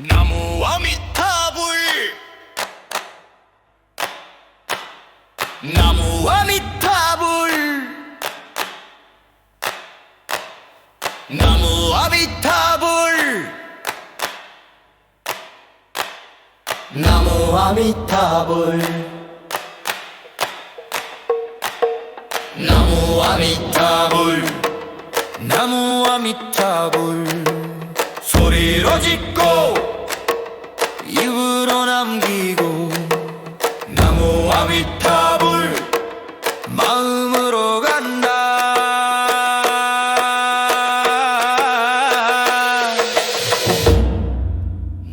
나무 아미타불 나무 아미타불 나무 아미타불 나무 아미타불 나무 아미타불 나무 아미타불 소리로 짓고 남기고 나무 아미타불 마음으로 간다.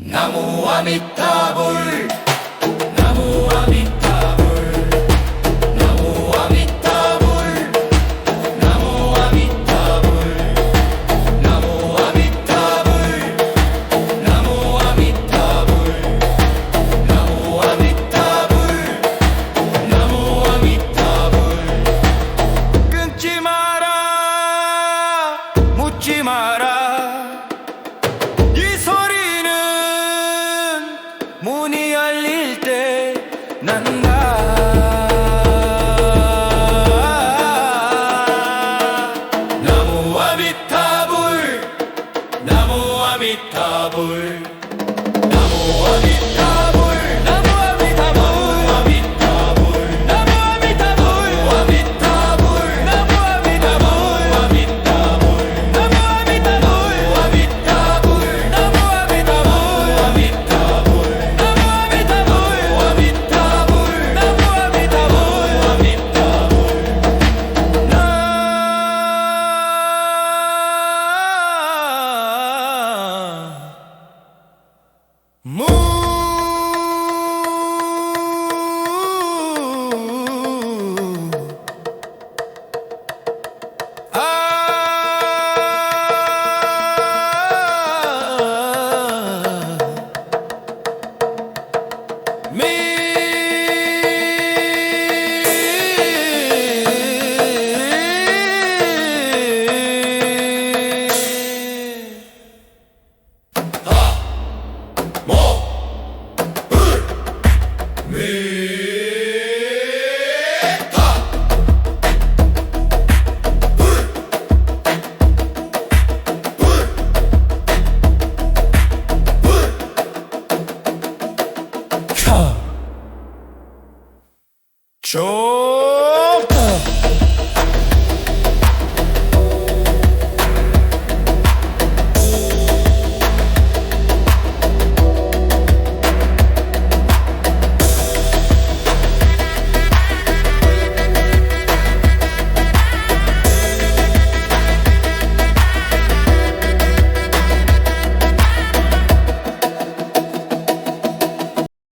나무 아미타불 묻지 마라. 이 소리는 문이 열릴 때 난다. 나무와 미타불 나무와 미타불 나무와 미타불 Show.